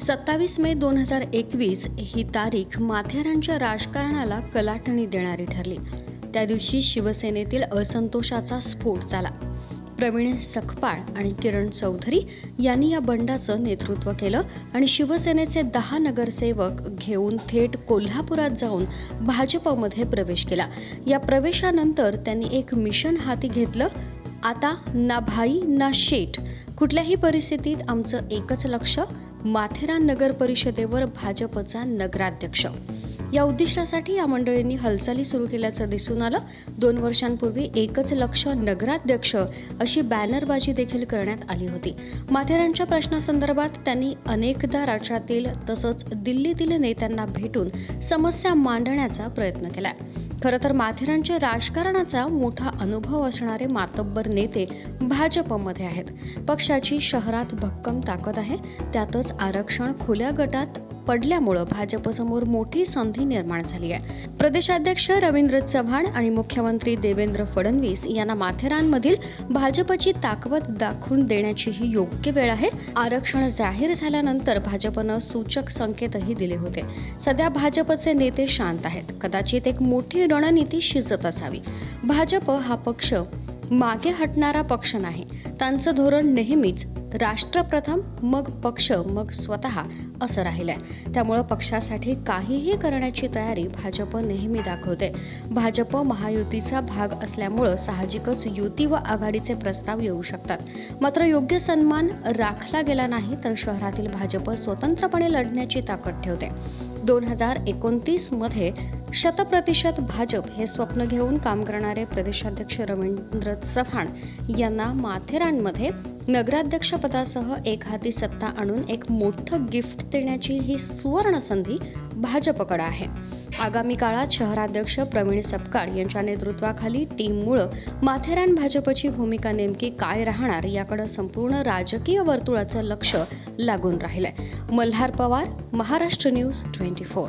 सत्तावीस मे दोन हजार एकवीस ही तारीख माथेरानच्या राजकारणाला कलाटणी देणारी ठरली. त्या दिवशी शिवसेनेतील असंतोषाचा स्फोट झाला. प्रवीण सकपाळ आणि किरण चौधरी यांनी या बंडाचं नेतृत्व केलं आणि शिवसेनेचे दहा नगरसेवक घेऊन थेट कोल्हापुरात जाऊन भाजपमध्ये प्रवेश केला. या प्रवेशानंतर त्यांनी एक मिशन हाती घेतलं आता ना भाई ना शेठ. कुठल्याही परिस्थितीत आमचं एकच लक्ष माथेरान नगर परिषदेवर भाजपचा नगराध्यक्ष. या उद्दिष्टासाठी या मंडळींनी हालचाली सुरू केल्याचं दिसून आलं. दोन वर्षांपूर्वी एकच लक्ष नगराध्यक्ष अशी बॅनरबाजी देखील करण्यात आली होती. माथेरानच्या प्रश्नासंदर्भात त्यांनी अनेकदा राज्यातील तसंच दिल्लीतील नेत्यांना भेटून समस्या मांडण्याचा प्रयत्न केलाय. खरं तर माथेरानच्या राजकारणाचा मोठा अनुभव असणारे मातब्बर नेते भाजपमध्ये आहेत. पक्षाची शहरात भक्कम ताकद आहे. त्यातच आरक्षण खुल्या गटात पडल्यामुळं भाजपसमोर मोठी संधी निर्माण झाली आहे. प्रदेशाध्यक्ष रवींद्र चव्हाण आणि मुख्यमंत्री देवेंद्र फडणवीस यांना माथेरानमधील भाजपची ताकद दाखवून देण्याची ही योग्य वेळ आहे. आरक्षण जाहीर झाल्यानंतर भाजपनं सूचक संकेतही दिले होते. सध्या भाजपचे नेते शांत आहेत. कदाचित एक मोठी रणनीती शिजत असावी. भाजप हा पक्ष मागे हटणारा पक्ष नाही. त्यांचं धोरण नेहमीच राष्ट्रप्रथम मग पक्ष मग स्वतः असं राहिलंय. त्यामुळं पक्षासाठी काहीही करण्याची तयारी भाजप नेहमी दाखवते. भाजप महायुतीचा भाग असल्यामुळं साहजिकच युती व आघाडीचे प्रस्ताव येऊ शकतात. मात्र योग्य सन्मान राखला गेला नाही तर शहरातील भाजप स्वतंत्रपणे लढण्याची ताकद ठेवते. दोन हजार एकोणतीसमध्ये शतप्रतिशत भाजप हे स्वप्न घेऊन काम करणारे प्रदेशाध्यक्ष रवींद्र चव्हाण यांना माथेरानमध्ये नगराध्यक्षपदासह एक हाती सत्ता आणून एक मोठं गिफ्ट देण्याची ही सुवर्ण संधी भाजपकडे आहे. आगामी काळात शहराध्यक्ष प्रवीण सपकाळ यांच्या नेतृत्वाखाली टीममुळं माथेरान भाजपची भूमिका नेमकी काय राहणार याकडे संपूर्ण राजकीय वर्तुळाचं लक्ष लागून राहिलंय. Malhar Pawar Maharashtra news twenty four.